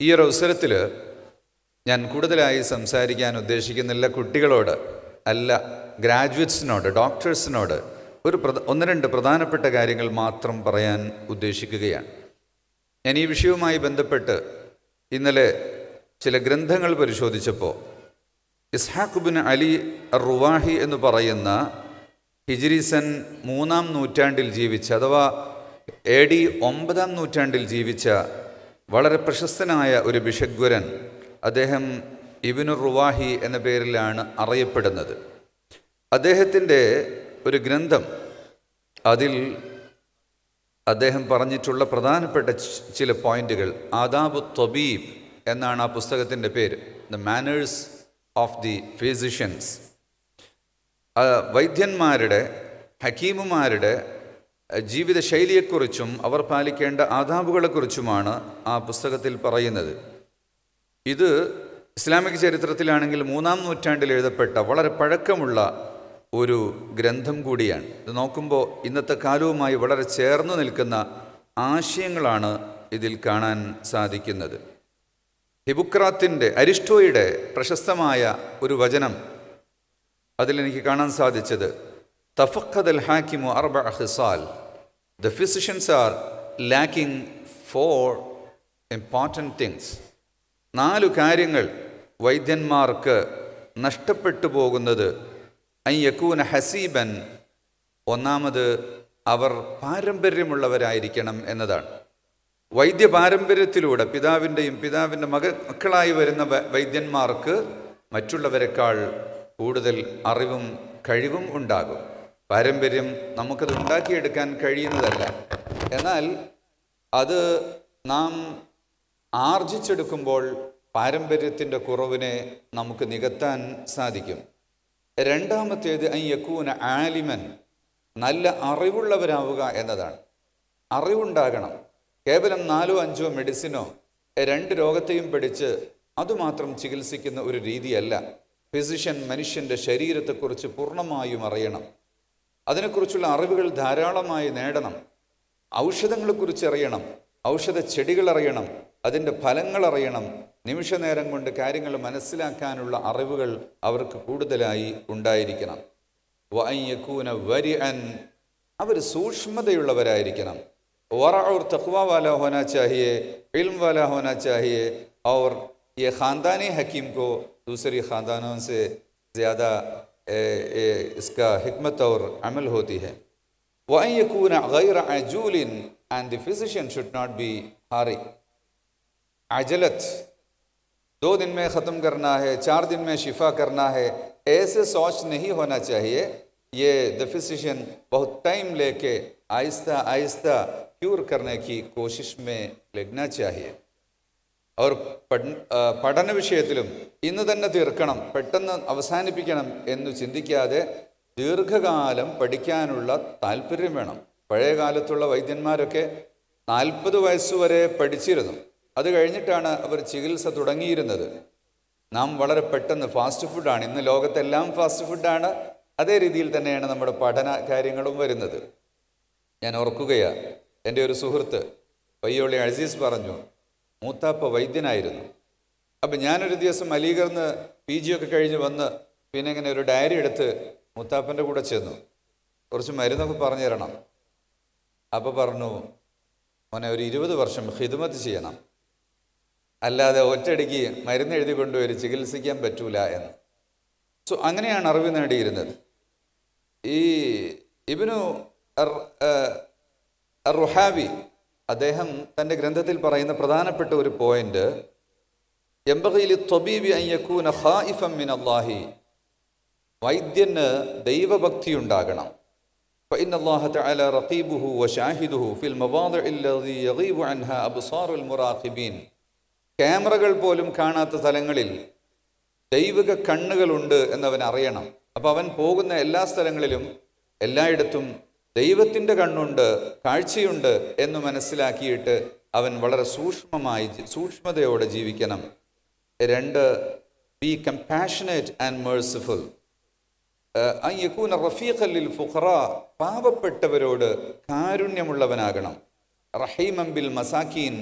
ഈ ഒരു അവസരത്തിൽ ഞാൻ കൂടുതലായി സംസാരിക്കാൻ ഉദ്ദേശിക്കുന്നില്ല കുട്ടികളോട് അല്ല ഗ്രാജുവേറ്റ്സിനോട് ഡോക്ടേഴ്സിനോട്. ഒരു ഒന്ന് രണ്ട് പ്രധാനപ്പെട്ട കാര്യങ്ങൾ മാത്രം പറയാൻ ഉദ്ദേശിക്കുകയാണ്. ഞാൻ ഈ വിഷയവുമായി ബന്ധപ്പെട്ട് ഇന്നലെ ചില ഗ്രന്ഥങ്ങൾ പരിശോധിച്ചപ്പോൾ ഇസ്ഹാഖുബിൻ അലി റുവാഹി എന്ന് പറയുന്ന ഹിജിരിസൻ മൂന്നാം നൂറ്റാണ്ടിൽ ജീവിച്ച അഥവാ എ ഡി ഒമ്പതാം നൂറ്റാണ്ടിൽ ജീവിച്ച വളരെ പ്രശസ്തനായ ഒരു ബിഷഗ്വരൻ അദ്ദേഹം ഇബിനു റുവാഹി എന്ന പേരിലാണ് അറിയപ്പെടുന്നത്. അദ്ദേഹത്തിന്റെ ഒരു ഗ്രന്ഥം അതിൽ അദ്ദേഹം പറഞ്ഞിട്ടുള്ള പ്രധാനപ്പെട്ട ചില പോയിന്റുകൾ. ആദാബ് തൊബീബ് എന്നാണ് ആ പുസ്തകത്തിന്റെ പേര്. The manners of the physicians. വൈദ്യന്മാരുടെ ഹക്കീമുമാരുടെ ജീവിതശൈലിയെക്കുറിച്ചും അവർ പാലിക്കേണ്ട ആദാബുകളെക്കുറിച്ചുമാണ് ആ പുസ്തകത്തിൽ പറയുന്നത്. ഇത് ഇസ്ലാമിക ചരിത്രത്തിലാണെങ്കിൽ മൂന്നാം നൂറ്റാണ്ടിൽ എഴുതപ്പെട്ട വളരെ പഴക്കമുള്ള ഒരു ഗ്രന്ഥം കൂടിയാണ്. ഇത് നോക്കുമ്പോൾ ഇന്നത്തെ കാലവുമായി വളരെ ചേർന്ന് നിൽക്കുന്ന ആശയങ്ങളാണ് ഇതിൽ കാണാൻ സാധിക്കുന്നത്. ഹിബുക്രാത്തിന്റെ അരിസ്റ്റോയുടെ പ്രശസ്തമായ ഒരു വചനം അതിലെനിക്ക് കാണാൻ സാധിച്ചത് തഫഖദ് അൽ ഹാക്കിമു അർബ ഹിസാൽ the physicians are lacking for important things നാലു കാര്യങ്ങൾ വൈദ്യന്മാർക്ക് നഷ്ടപ്പെട്ടു പോകുന്നത്. ഐ യക്കൂന ഹസീബൻ ഒന്നാമത് അവർ പാരമ്പര്യമുള്ളവരായിരിക്കണം എന്നതാണ്. വൈദ്യ പാരമ്പര്യത്തിലൂടെ പിതാവിന്റെയും പിതാവിന്റെ മക മക്കളായി വരുന്ന വൈദ്യന്മാർക്ക് മറ്റുള്ളവരെക്കാൾ കൂടുതൽ അറിവും കഴിവും ഉണ്ടാകും. പാരമ്പര്യം നമുക്കത് ഉണ്ടാക്കിയെടുക്കാൻ കഴിയുന്നതല്ല. എന്നാൽ അത് നാം ആർജിച്ചെടുക്കുമ്പോൾ പാരമ്പര്യത്തിന്റെ കുറവിനെ നമുക്ക് നികത്താൻ സാധിക്കും. രണ്ടാമത്തേത് യക്കൂന ആലിമൻ നല്ല അറിവുള്ളവരാവുക എന്നതാണ്. അറിവുണ്ടാകണം. കേവലം നാലോ അഞ്ചോ മെഡിസിനോ രണ്ട് രോഗത്തെയും പിടിച്ച് അതുമാത്രം ചികിത്സിക്കുന്ന ഒരു രീതിയല്ല. ഫിസിഷ്യൻ മനുഷ്യന്റെ ശരീരത്തെക്കുറിച്ച് പൂർണമായും അറിയണം. അതിനെക്കുറിച്ചുള്ള അറിവുകൾ ധാരാളമായി നേടണം ഔഷധങ്ങളെക്കുറിച്ച് അറിയണം ഔഷധ ചെടികൾ അറിയണം അതിൻ്റെ ഫലങ്ങൾ അറിയണം നിമിഷ നേരം കൊണ്ട് കാര്യങ്ങൾ മനസ്സിലാക്കാനുള്ള അറിവുകൾ അവർക്ക് കൂടുതലായി ഉണ്ടായിരിക്കണം വയ്യക്കൂന വരി അൻ അവർ സൂക്ഷ്മതയുള്ളവരായിരിക്കണം और तकवा वाला होना चाहिए इल्म वाला होना चाहिए और ये ख़ानदानी हकीम को दूसरी ख़ानदानों से ज़्यादा ए, ए, इसका हिकमत और अमल होती है। वह यकून गैर अजूल and the physician should not be hurry. अजलत दो दिन में ख़त्म करना है, चार दिन में शिफा करना है, ऐसे सोच नहीं होना चाहिए। ये द फिजिशियन बहुत टाइम लेके आहिस्ता आहिस्ता क्यूर करने की कोशिश में लगना चाहिए। അവർ പഠന വിഷയത്തിലും ഇന്ന് തന്നെ തീർക്കണം പെട്ടെന്ന് അവസാനിപ്പിക്കണം എന്ന് ചിന്തിക്കാതെ ദീർഘകാലം പഠിക്കാനുള്ള താല്പര്യം വേണം. പഴയ കാലത്തുള്ള വൈദ്യന്മാരൊക്കെ നാൽപ്പത് വയസ്സുവരെ പഠിച്ചിരുന്നു. അത് കഴിഞ്ഞിട്ടാണ് അവർ ചികിത്സ തുടങ്ങിയിരുന്നത്. നാം വളരെ പെട്ടെന്ന് ഫാസ്റ്റ് ഫുഡാണ്. ഇന്ന് ലോകത്തെല്ലാം ഫാസ്റ്റ് ഫുഡാണ്. അതേ രീതിയിൽ തന്നെയാണ് നമ്മുടെ പഠന കാര്യങ്ങളും വരുന്നത്. ഞാൻ ഓർക്കുകയാണ് എന്റെ ഒരു സുഹൃത്ത് പയ്യോളി അസീസ് പറഞ്ഞു മൂത്താപ്പ വൈദ്യനായിരുന്നു. അപ്പം ഞാനൊരു ദിവസം അലീഗർന്ന് പി ജി ഒക്കെ കഴിഞ്ഞ് വന്ന് പിന്നെ ഇങ്ങനെ ഒരു ഡയറി എടുത്ത് മുത്താപ്പന്റെ കൂടെ ചെന്നു. കുറച്ച് മരുന്നൊക്കെ പറഞ്ഞു തരണം. അപ്പോൾ പറഞ്ഞു മോനെ ഒരു ഇരുപത് വർഷം ഹിദ്മത്ത് ചെയ്യണം. അല്ലാതെ ഒറ്റയടിക്ക് മരുന്ന് എഴുതി കൊണ്ടുവരി ചികിത്സിക്കാൻ പറ്റൂല എന്ന്. സോ അങ്ങനെയാണ് അറിവ് നേടിയിരുന്നത്. ഈ ഇബിനു റുഹാബി അദ്ദേഹം തൻ്റെ ഗ്രന്ഥത്തിൽ പറയുന്ന പ്രധാനപ്പെട്ട ഒരു പോയിന്റ് എംബകയിൽ തൊബീബി അയ്യക്കൂന ഖായിഫം മിൻ അള്ളാഹി വൈദ്യന് ദൈവഭക്തി ഉണ്ടാകണം فإن الله تعالى رقيبه وشاهده في المواضع الذي يغيب عنها أبصار المراقبين ക്യാമറകൾ പോലും കാണാത്ത സ്ഥലങ്ങളിൽ ദൈവിക കണ്ണുകളുണ്ട് എന്നവൻ അറിയണം അപ്പോൾ അവൻ പോകുന്ന എല്ലാ സ്ഥലങ്ങളിലും എല്ലായിടത്തും ദൈവത്തിന്റെ കണ്ണുണ്ട് കാഴ്ചയുണ്ട് എന്ന് മനസ്സിലാക്കിയിട്ട് അവൻ വളരെ സൂക്ഷ്മമായി സൂക്ഷ്മതയോടെ ജീവിക്കണം. രണ്ട് ബി കമ്പാഷനേറ്റ് ആൻഡ് മേഴ്സിഫുൾ അയ്യക്കൂന റഫീഖല്ലിൽ ഫുഖറ പാവപ്പെട്ടവരോട് കാരുണ്യമുള്ളവനാകണം. റഹീമംബിൽ മസാക്കീൻ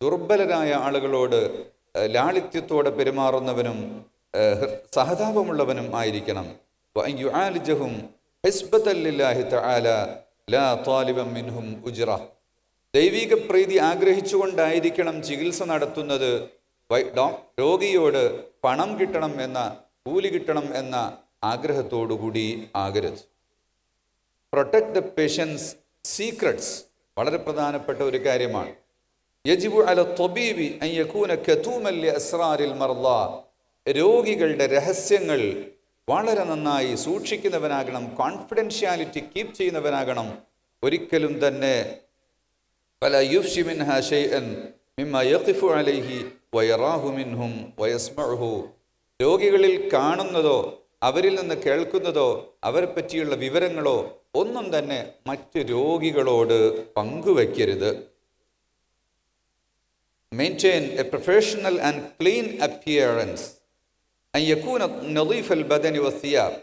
ദുർബലരായ ആളുകളോട് ലാളിത്യത്തോടെ പെരുമാറുന്നവനും സഹതാപമുള്ളവനും ആയിരിക്കണം. യുആലിജഹും മിൻഹും ഉജ്റ. ദൈവിക പ്രീതി ആഗ്രഹിച്ചുകൊണ്ടായിരിക്കണം ചികിത്സ നടത്തുന്നത്. രോഗിയോട് പണം കിട്ടണം എന്ന കൂലി കിട്ടണം എന്ന ആഗ്രഹത്തോടുകൂടി ആകരുത്. പ്രൊട്ടക്ട് ദ പേഷ്യൻസ് സീക്രട്സ് വളരെ പ്രധാനപ്പെട്ട ഒരു കാര്യമാണ്. യജിബു അല തൊബീബി അയ്യക്കൂന രോഗികളുടെ രഹസ്യങ്ങൾ വളരെ നന്നായി സൂക്ഷിക്കുന്നവനാകണം കോൺഫിഡൻഷ്യാലിറ്റി കീപ്പ് ചെയ്യുന്നവനാകണം. ഒരിക്കലും തന്നെ പല യുഫ്ഷിമിൻ ഹഷൈൻ മിമ്മ യഖിഫു അലൈഹി വയറാഹു വയസ്മഹു രോഗികളിൽ കാണുന്നതോ അവരിൽ നിന്ന് കേൾക്കുന്നതോ അവരെ പറ്റിയുള്ള വിവരങ്ങളോ ഒന്നും തന്നെ മറ്റ് രോഗികളോട് പങ്കുവയ്ക്കരുത് maintain a professional and clean appearance അയ്യക്കൂന നദീഫൽ ബദനി വസിയാബ്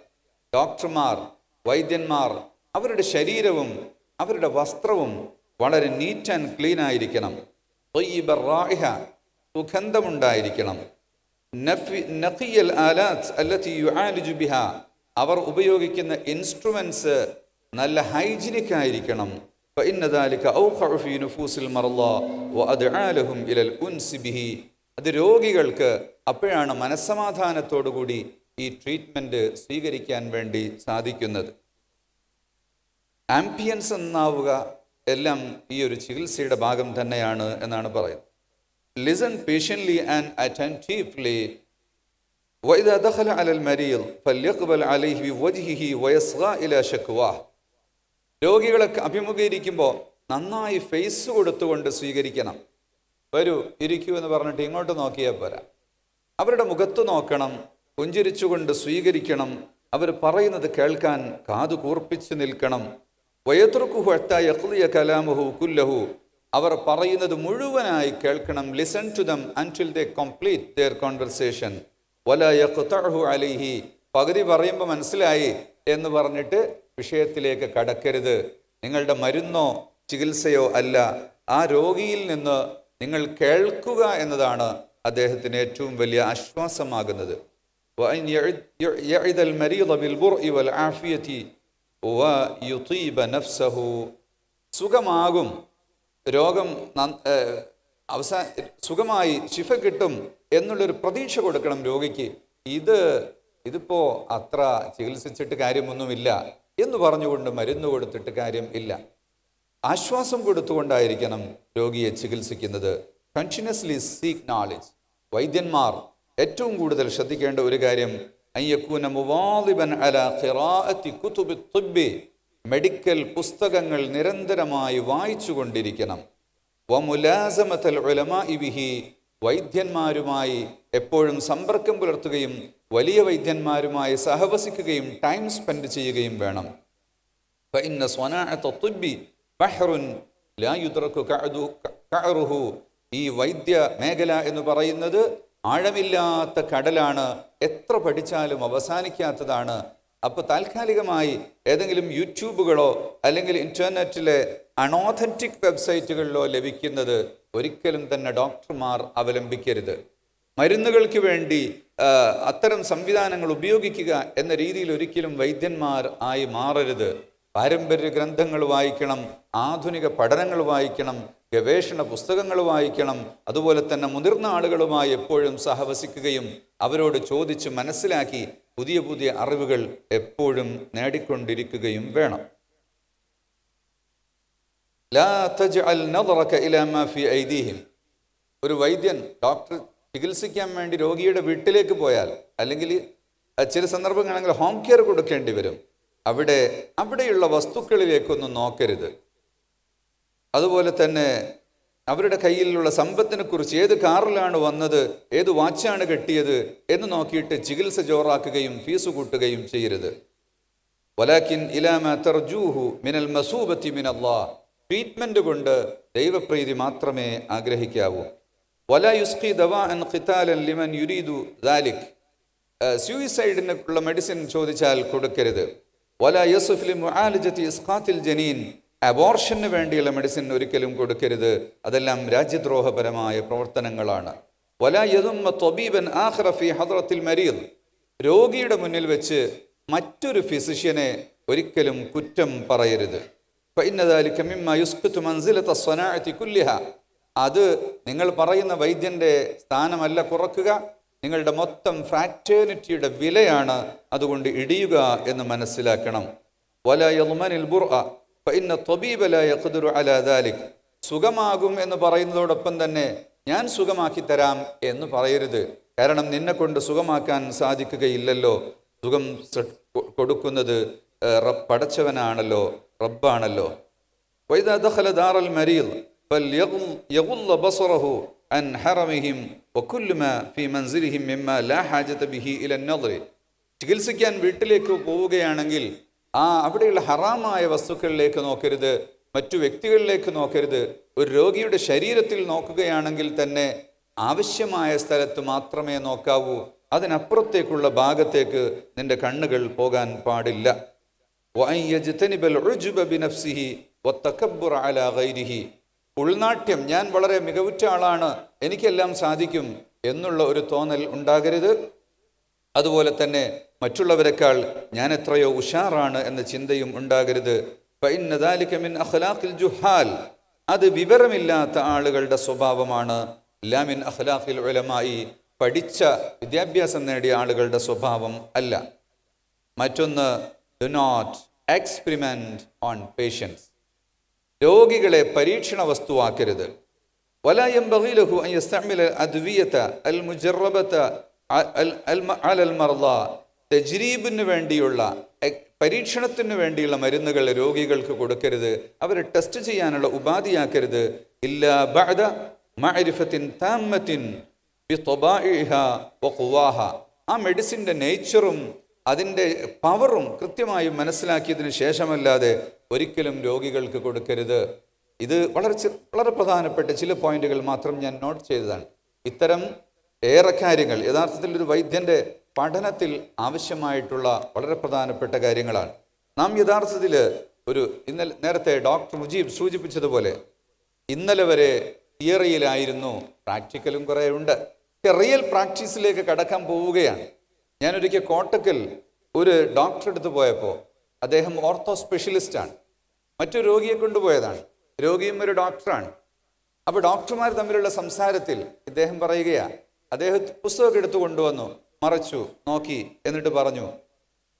ഡോക്ടർമാർ വൈദ്യന്മാർ അവരുടെ ശരീരവും അവരുടെ വസ്ത്രവും വളരെ നീറ്റ് ആൻഡ് ക്ലീൻ ആയിരിക്കണം ത്വയ്യിബ റായിഹ സുഗന്ധമുണ്ടായിരിക്കണം നഫി- നഖിയൽ ആലാത്ത് അല്ലത്തി യുആലിജു ബിഹ അവർ ഉപയോഗിക്കുന്ന ഇൻസ്ട്രുമെന്റ്സ് നല്ല ഹൈജിനിക് ആയിരിക്കണം فإن ذلك أوقع في نفوس المرضى وأدعى لهم إلى الأنس به അത് രോഗികൾക്ക് അപ്പോഴാണ് മനസ്സമാധാനത്തോടുകൂടി ഈ ട്രീറ്റ്മെൻറ്റ് സ്വീകരിക്കാൻ വേണ്ടി സാധിക്കുന്നത് ആംബിയൻസ് എന്നാവുക എല്ലാം ഈ ഒരു ചികിത്സയുടെ ഭാഗം തന്നെയാണ് എന്നാണ് പറയുന്നത് ലിസൺ പേഷ്യൻലി ആൻഡ് അറ്റൻറ്റീവ്ലി وإذا دخل على المريض فليقبل عليه بوجهه ويصغى إلى شكواه രോഗികളൊക്കെ അഭിമുഖീകരിക്കുമ്പോൾ നന്നായി ഫേസ് കൊടുത്തുകൊണ്ട് സ്വീകരിക്കണം വരൂ ഇരിക്കൂ എന്ന് പറഞ്ഞിട്ട് ഇങ്ങോട്ട് നോക്കിയാൽ പോരാ. അവരുടെ മുഖത്ത് നോക്കണം പുഞ്ചിരിച്ചുകൊണ്ട് സ്വീകരിക്കണം അവർ പറയുന്നത് കേൾക്കാൻ കാതു കൂർപ്പിച്ച് നിൽക്കണം. വയത്തുറുക്കുഹു യഖ്ലിയ കലാമുഹു കുല്ലഹു. അവർ പറയുന്നത് മുഴുവനായി കേൾക്കണം listen to them until they complete their conversation വല യഖ്തഅഹു അലൈഹി പകുതി പറയുമ്പോൾ മനസ്സിലായി എന്ന് പറഞ്ഞിട്ട് വിഷയത്തിലേക്ക് കടക്കരുത്. നിങ്ങളുടെ മരുന്നോ ചികിത്സയോ അല്ല ആ രോഗിയിൽ നിന്ന് നിങ്ങൾ കേൾക്കുക എന്നതാണ് അദ്ദേഹത്തിന് ഏറ്റവും വലിയ ആശ്വാസമാകുന്നത്. സുഖമാകും. രോഗം അവസാന സുഖമായി ശിഫ കിട്ടും എന്നുള്ളൊരു പ്രതീക്ഷ കൊടുക്കണം രോഗിക്ക്. ഇത് ഇതിപ്പോൾ അത്ര ചികിത്സിച്ചിട്ട് കാര്യമൊന്നുമില്ല എന്ന് പറഞ്ഞുകൊണ്ട് മരുന്ന് കൊടുത്തിട്ട് കാര്യം ഇല്ല. ആശ്വാസം കൊടുത്തുകൊണ്ടായിരിക്കണം രോഗിയെ ചികിത്സിക്കുന്നത്. കണ്ടിന്യൂസ്ലി സീക്ക് നോളജ് വൈദ്യന്മാർ ഏറ്റവും കൂടുതൽ ശ്രദ്ധിക്കേണ്ട ഒരു കാര്യം അയ്യക്കൂന മുവാദിബൻ അല ഖിറാഅത്തി കുതുബി തുബ്ബി മെഡിക്കൽ പുസ്തകങ്ങൾ നിരന്തരമായി വായിച്ചു കൊണ്ടിരിക്കണം വമുലാസമത്തൽ ഉലമാ ഇബിഹി വൈദ്യന്മാരുമായി എപ്പോഴും സമ്പർക്കം പുലർത്തുകയും വലിയ വൈദ്യന്മാരുമായി സഹവസിക്കുകയും ടൈം സ്പെൻഡ് ചെയ്യുകയും വേണം. ഇന്ന സ്വനാ തുബ്ബി ബഹ്റുൻ ലായുദ്രക്കു കഅദു കഅറുഹു. ഈ വൈദ്യ മേഖല എന്ന് പറയുന്നത് ആഴമില്ലാത്ത കടലാണ്. എത്ര പഠിച്ചാലും അവസാനിക്കാത്തതാണ്. അപ്പോൾ താൽക്കാലികമായി ഏതെങ്കിലും യൂട്യൂബുകളോ അല്ലെങ്കിൽ ഇന്റർനെറ്റിലെ അണോതന്റിക് വെബ്സൈറ്റുകളിലോ ലഭിക്കുന്നത് ഒരിക്കലും തന്നെ ഡോക്ടർമാർ അവലംബിക്കരുത്. മരുന്നുകൾക്ക് വേണ്ടി അത്തരം സംവിധാനങ്ങൾ ഉപയോഗിക്കുക എന്ന രീതിയിൽ ഒരിക്കലും വൈദ്യന്മാർ ആയി മാറരുത്. പാരമ്പര്യ ഗ്രന്ഥങ്ങൾ വായിക്കണം ആധുനിക പഠനങ്ങൾ വായിക്കണം ഗവേഷണ പുസ്തകങ്ങൾ വായിക്കണം അതുപോലെ തന്നെ മുതിർന്ന ആളുകളുമായി എപ്പോഴും സഹവസിക്കുകയും അവരോട് ചോദിച്ച് മനസ്സിലാക്കി പുതിയ പുതിയ അറിവുകൾ എപ്പോഴും നേടിക്കൊണ്ടിരിക്കുകയും വേണം. ഒരു വൈദ്യൻ ഡോക്ടർ ചികിത്സിക്കാൻ വേണ്ടി രോഗിയുടെ വീട്ടിലേക്ക് പോയാൽ അല്ലെങ്കിൽ ചില സന്ദർഭങ്ങളാണെങ്കിൽ ഹോം കെയർ കൊടുക്കേണ്ടി വരും. അവിടെ അവിടെയുള്ള വസ്തുക്കളിലേക്കൊന്നും നോക്കരുത്. അതുപോലെ തന്നെ അവരുടെ കയ്യിലുള്ള സമ്പത്തിനെ കുറിച്ച് ഏത് കാറിലാണ് വന്നത് ഏത് വാച്ചാണ് കെട്ടിയത് എന്ന് നോക്കിയിട്ട് ചികിത്സ ചോറാക്കുകയും ഫീസ് കൂട്ടുകയും ചെയ്യരുത്. വലാക്കിൻ ഇലാമ തർജൂഹു മിനൽ മസൂബത്തി മിനല്ലാ ട്രീറ്റ്മെന്റ് കൊണ്ട് ദൈവപ്രീതി മാത്രമേ ആഗ്രഹിക്കാവൂ. വല യുസ്ഖി ദവാ അൻ ഖിതാലൻ ലിമൻ യുരീദു ദാലിക്. സൂയിസൈഡിനുള്ള മെഡിസിൻ ചോദിച്ചാൽ കൊടുക്കരുത്. വല യസുഫ് ലി മുആലജത്തി ഇസ്ഖാത്തിൽ ജനീൻ. അബോർഷന് വേണ്ടിയുള്ള മെഡിസിൻ ഒരിക്കലും കൊടുക്കരുത്. അതെല്ലാം രാജ്യദ്രോഹപരമായ പ്രവർത്തനങ്ങളാണ്. മരീദ്. രോഗിയുടെ മുന്നിൽ വെച്ച് മറ്റൊരു ഫിസിഷ്യനെ ഒരിക്കലും കുറ്റം പറയരുത്. അത് നിങ്ങൾ പറയുന്ന വൈദ്യന്റെ സ്ഥാനമല്ല കുറക്കുക. നിങ്ങളുടെ മൊത്തം ഫ്രാറ്റേണിറ്റിയുടെ വിലയാണ് അതുകൊണ്ട് ഇടിയുക എന്ന് മനസ്സിലാക്കണം. വലയൽമനിൽ ബുർ ഇന്ന തൊബീബലായ സുഖമാകും എന്ന് പറയുന്നതോടൊപ്പം തന്നെ ഞാൻ സുഖമാക്കി തരാം എന്ന് പറയരുത്. കാരണം നിന്നെ കൊണ്ട് സുഖമാക്കാൻ സാധിക്കുകയില്ലല്ലോ. സുഖം കൊടുക്കുന്നത് പടച്ചവനാണല്ലോ റബ്ബാണല്ലോ. വൈദാ ദഖല ബസറഹു അൻ ഹറമിഹിം ചികിത്സിക്കാൻ വീട്ടിലേക്ക് പോവുകയാണെങ്കിൽ ആ അവിടെയുള്ള ഹറാമായ വസ്തുക്കളിലേക്ക് നോക്കരുത് മറ്റു വ്യക്തികളിലേക്ക് നോക്കരുത്. ഒരു രോഗിയുടെ ശരീരത്തിൽ നോക്കുകയാണെങ്കിൽ തന്നെ ആവശ്യമായ സ്ഥലത്ത് മാത്രമേ നോക്കാവൂ. അതിനപ്പുറത്തേക്കുള്ള ഭാഗത്തേക്ക് നിന്റെ കണ്ണുകൾ പോകാൻ പാടില്ല. ഉൾനാട്യം ഞാൻ വളരെ മികവുറ്റ ആളാണ് എനിക്കെല്ലാം സാധിക്കും എന്നുള്ള ഒരു തോന്നൽ ഉണ്ടാകരുത്. അതുപോലെ തന്നെ മറ്റുള്ളവരെക്കാൾ ഞാൻ എത്രയോ ഉഷാറാണ് എന്ന ചിന്തയും ഉണ്ടാകരുത്. മിൻ അഖ്ലാഖിൽ ജുഹാൽ. അത് വിവരമില്ലാത്ത ആളുകളുടെ സ്വഭാവമാണ്. ലാമിൻ അഖ്ലാഖിൽ ഉലമായി പഠിച്ച വിദ്യാഭ്യാസം നേടിയ ആളുകളുടെ സ്വഭാവം അല്ല. മറ്റൊന്ന് do not experiment on patients രോഗികളെ പരീക്ഷണ വസ്തുവാക്കരുത്. വലയം ബഹീലഹു അയ്യസ്തമിൽ അൽ മുജറബത്ത അൽ തജ്രീബിന് വേണ്ടിയുള്ള പരീക്ഷണത്തിന് വേണ്ടിയുള്ള മരുന്നുകൾ രോഗികൾക്ക് കൊടുക്കരുത്. അവരെ ടെസ്റ്റ് ചെയ്യാനുള്ള ഉപാധിയാക്കരുത്. ഇല്ലാ ബഅദ ആ മെഡിസിന്റെ നേച്ചറും അതിന്റെ പവറും കൃത്യമായും മനസ്സിലാക്കിയതിന് ശേഷമല്ലാതെ ഒരിക്കലും രോഗികൾക്ക് കൊടുക്കരുത്. ഇത് വളരെ വളരെ പ്രധാനപ്പെട്ട ചില പോയിന്റുകൾ മാത്രം ഞാൻ നോട്ട് ചെയ്തതാണ്. ഇത്തരം ഏറെ കാര്യങ്ങൾ യഥാർത്ഥത്തിൽ ഒരു വൈദ്യന്റെ പഠനത്തിൽ ആവശ്യമായിട്ടുള്ള വളരെ പ്രധാനപ്പെട്ട കാര്യങ്ങളാണ്. നാം യഥാർത്ഥത്തിൽ ഒരു ഇന്നലെ നേരത്തെ ഡോക്ടർ മുജീബ് സൂചിപ്പിച്ചതുപോലെ ഇന്നലെ വരെ തിയറിയിലായിരുന്നു പ്രാക്ടിക്കലും കുറേ ഉണ്ട്. റിയൽ പ്രാക്ടീസിലേക്ക് കടക്കാൻ പോവുകയാണ്. ഞാനൊരിക്കൽ കോട്ടക്കൽ ഒരു ഡോക്ടർ അടുത്ത് പോയപ്പോൾ അദ്ദേഹം ഓർത്തോ സ്പെഷ്യലിസ്റ്റാണ് മറ്റൊരു രോഗിയെ കൊണ്ടുപോയതാണ്. രോഗിയും ഒരു ഡോക്ടറാണ് അപ്പോൾ ഡോക്ടർമാർ തമ്മിലുള്ള സംസാരത്തിൽ ഇദ്ദേഹം പറയുകയാണ് അദ്ദേഹം പുസ്തകമൊക്കെ എടുത്തു കൊണ്ടുവന്നു. മറച്ചു. നോക്കി. എന്നിട്ട് പറഞ്ഞു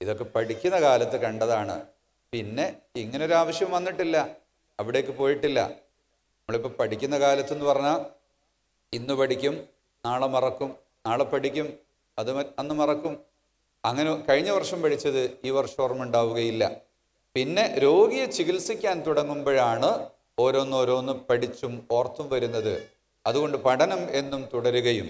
ഇതൊക്കെ പഠിക്കുന്ന കാലത്ത് കണ്ടതാണ്. പിന്നെ ഇങ്ങനൊരു ആവശ്യം വന്നിട്ടില്ല. അവിടേക്ക് പോയിട്ടില്ല. നമ്മളിപ്പോൾ പഠിക്കുന്ന കാലത്തെന്ന് പറഞ്ഞാൽ ഇന്ന് പഠിക്കും നാളെ മറക്കും. നാളെ പഠിക്കും അത് അന്ന് മറക്കും. അങ്ങനെ കഴിഞ്ഞ വർഷം പഠിച്ചത് ഈ വർഷം ഓർമ്മ ഉണ്ടാവുകയില്ല. പിന്നെ രോഗിയെ ചികിത്സിക്കാൻ തുടങ്ങുമ്പോഴാണ് ഓരോന്നോരോന്ന് പഠിച്ചും ഓർത്തും വരുന്നത്. അതുകൊണ്ട് പഠനം എന്നും തുടരുകയും.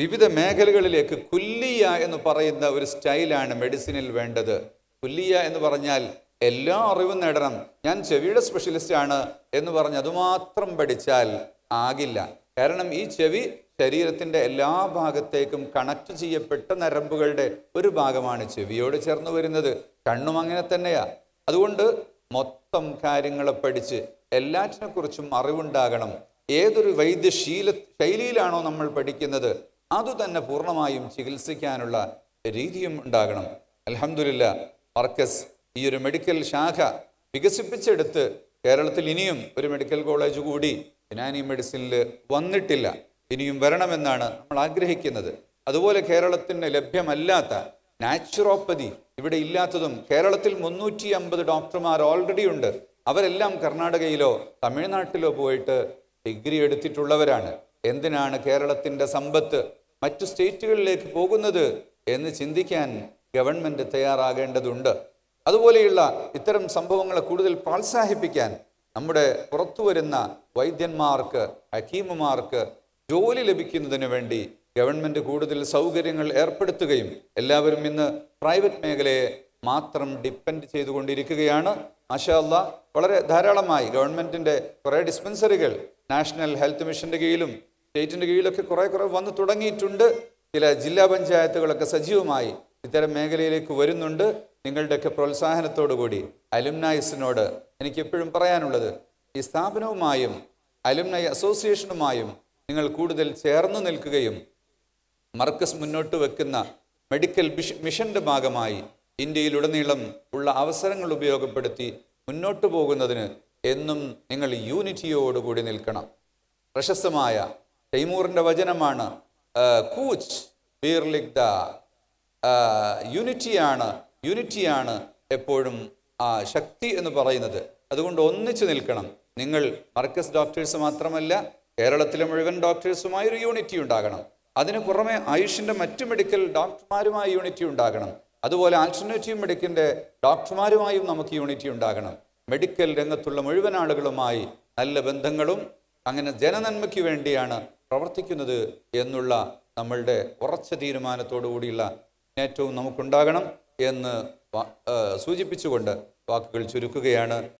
വിവിധ മേഖലകളിലേക്ക് കുല്ലിയ എന്ന് പറയുന്ന ഒരു സ്റ്റൈലാണ് മെഡിസിനിൽ വേണ്ടത്. കുല്ലിയ എന്ന് പറഞ്ഞാൽ എല്ലാ അറിവും നേടണം. ഞാൻ ചെവിയുടെ സ്പെഷ്യലിസ്റ്റ് ആണ് എന്ന് പറഞ്ഞ് അതുമാത്രം പഠിച്ചാൽ ആകില്ല. കാരണം ഈ ചെവി ശരീരത്തിന്റെ എല്ലാ ഭാഗത്തേക്കും കണക്ട് ചെയ്യപ്പെട്ട നരമ്പുകളുടെ ഒരു ഭാഗമാണ് ചെവിയോട് ചേർന്ന് വരുന്നത്. കണ്ണും അങ്ങനെ തന്നെയാ. അതുകൊണ്ട് മൊത്തം കാര്യങ്ങളെ പഠിച്ച് എല്ലാറ്റിനെക്കുറിച്ചും അറിവുണ്ടാകണം. ഏതൊരു വൈദ്യശീല ശൈലിയിലാണോ നമ്മൾ പഠിക്കുന്നത് അതുതന്നെ പൂർണമായും ചികിത്സിക്കാനുള്ള രീതിയും ഉണ്ടാകണം. അലഹമില്ല മർക്കസ് ഈ ഒരു മെഡിക്കൽ ശാഖ വികസിപ്പിച്ചെടുത്ത് കേരളത്തിൽ ഇനിയും ഒരു മെഡിക്കൽ കോളേജ് കൂടി യുനാനി മെഡിസിനിൽ വന്നിട്ടില്ല. ഇനിയും വരണമെന്നാണ് നമ്മൾ ആഗ്രഹിക്കുന്നത്. അതുപോലെ കേരളത്തിന് ലഭ്യമല്ലാത്ത നാച്ചുറോപ്പതി ഇവിടെ ഇല്ലാത്തതും കേരളത്തിൽ മുന്നൂറ്റി അമ്പത് ഡോക്ടർമാർ ഓൾറെഡി ഉണ്ട്. അവരെല്ലാം കർണാടകയിലോ തമിഴ്നാട്ടിലോ പോയിട്ട് ഡിഗ്രി എടുത്തിട്ടുള്ളവരാണ്. എന്തിനാണ് കേരളത്തിന്റെ സമ്പത്ത് മറ്റു സ്റ്റേറ്റുകളിലേക്ക് പോകുന്നത് എന്ന് ചിന്തിക്കാൻ ഗവൺമെന്റ് തയ്യാറാകേണ്ടതുണ്ട്. അതുപോലെയുള്ള ഇത്തരം സംഭവങ്ങളെ കൂടുതൽ പ്രോത്സാഹിപ്പിക്കാൻ നമ്മുടെ പുറത്തു വരുന്ന വൈദ്യന്മാർക്ക് ഹക്കീമുമാർക്ക് ജോലി ലഭിക്കുന്നതിന് വേണ്ടി ഗവൺമെന്റ് കൂടുതൽ സൗകര്യങ്ങൾ ഏർപ്പെടുത്തുകയും എല്ലാവരും ഇന്ന് പ്രൈവറ്റ് മേഖലയെ മാത്രം ഡിപ്പെൻഡ് ചെയ്തുകൊണ്ടിരിക്കുകയാണ്. മാഷാല്ല വളരെ ധാരാളമായി ഗവൺമെന്റിന്റെ കുറേ ഡിസ്പെൻസറികൾ നാഷണൽ ഹെൽത്ത് മിഷന്റെ കീഴിലും സ്റ്റേറ്റിന്റെ കീഴിലൊക്കെ കുറേ കുറേ വന്ന് തുടങ്ങിയിട്ടുണ്ട്. ചില ജില്ലാ പഞ്ചായത്തുകളൊക്കെ സജീവമായി ഇത്തരം മേഖലയിലേക്ക് വരുന്നുണ്ട്. നിങ്ങളുടെയൊക്കെ പ്രോത്സാഹനത്തോടു കൂടി അലുംനായിസിനോട് എനിക്ക് എപ്പോഴും പറയാനുള്ളത് ഈ സ്ഥാപനവുമായും അലുംനായി അസോസിയേഷനുമായും നിങ്ങൾ കൂടുതൽ ചേർന്ന് നിൽക്കുകയും മർക്കസ് മുന്നോട്ട് വെക്കുന്ന മെഡിക്കൽ മിഷ- മിഷന്റെ ഭാഗമായി ഇന്ത്യയിലുടനീളം ഉള്ള അവസരങ്ങൾ ഉപയോഗപ്പെടുത്തി മുന്നോട്ട് പോകുന്നതിന് എന്നും നിങ്ങൾ യൂണിറ്റിയോടുകൂടി നിൽക്കണം. പ്രശസ്തമായ തൈമൂറിന്റെ വചനമാണ് കൂച്ച് ബീർലിക് ദ ആ, യൂണിറ്റിയാണ് യൂണിറ്റിയാണ് എപ്പോഴും ആ ശക്തി എന്ന് പറയുന്നത്. അതുകൊണ്ട് ഒന്നിച്ചു നിൽക്കണം. നിങ്ങൾ മർക്കസ് ഡോക്ടേഴ്സ് മാത്രമല്ല കേരളത്തിലെ മുഴുവൻ ഡോക്ടേഴ്സുമായി ഒരു യൂണിറ്റി ഉണ്ടാകണം. അതിന് പുറമെ ആയുഷിന്റെ മറ്റു മെഡിക്കൽ ഡോക്ടർമാരുമായി യൂണിറ്റി ഉണ്ടാകണം. അതുപോലെ ആൾട്ടർനേറ്റീവ് മെഡിക്കലിന്റെ ഡോക്ടർമാരുമായും നമുക്ക് യൂണിറ്റി ഉണ്ടാകണം. മെഡിക്കൽ രംഗത്തുള്ള മുഴുവൻ ആളുകളുമായി നല്ല ബന്ധങ്ങളും അങ്ങനെ ജനനന്മയ്ക്ക് വേണ്ടിയാണ് പ്രവർത്തിക്കുന്നത് എന്നുള്ള നമ്മളുടെ ഉറച്ച തീരുമാനത്തോടു കൂടിയുള്ള ഏറ്റവും നമുക്കുണ്ടാകണം എന്ന് സൂചിപ്പിച്ചുകൊണ്ട് വാക്കുകൾ ചുരുക്കുകയാണ്.